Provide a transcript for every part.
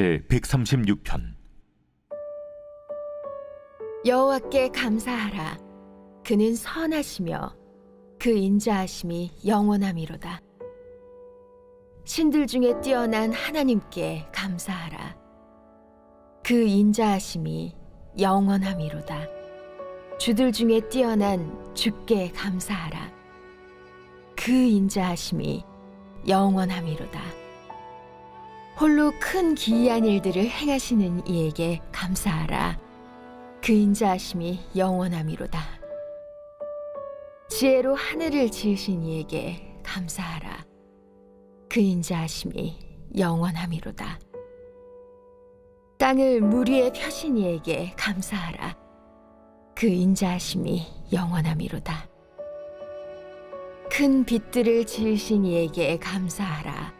제 136편 여호와께 감사하라. 그는 선하시며 그 인자하심이 영원함이로다. 신들 중에 뛰어난 하나님께 감사하라. 그 인자하심이 영원함이로다. 주들 중에 뛰어난 주께 감사하라. 그 인자하심이 영원함이로다. 홀로 큰 기이한 일들을 행하시는 이에게 감사하라. 그 인자하심이 영원함이로다. 지혜로 하늘을 지으신 이에게 감사하라. 그 인자하심이 영원함이로다. 땅을 물 위에 펴신 이에게 감사하라. 그 인자하심이 영원함이로다. 큰 빛들을 지으신 이에게 감사하라.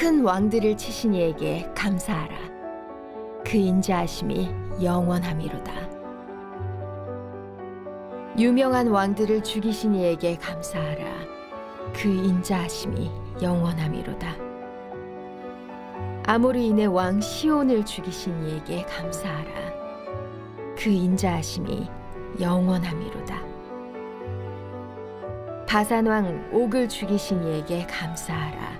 큰 왕들을 치신 이에게 감사하라. 그 인자하심이 영원함이로다. 유명한 왕들을 죽이신 이에게 감사하라. 그 인자하심이 영원함이로다. 아모리인의 왕 시온을 죽이신 이에게 감사하라. 그 인자하심이 영원함이로다. 바산 왕 옥을 죽이신 이에게 감사하라.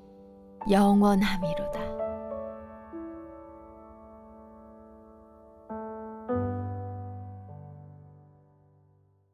영원함이로다.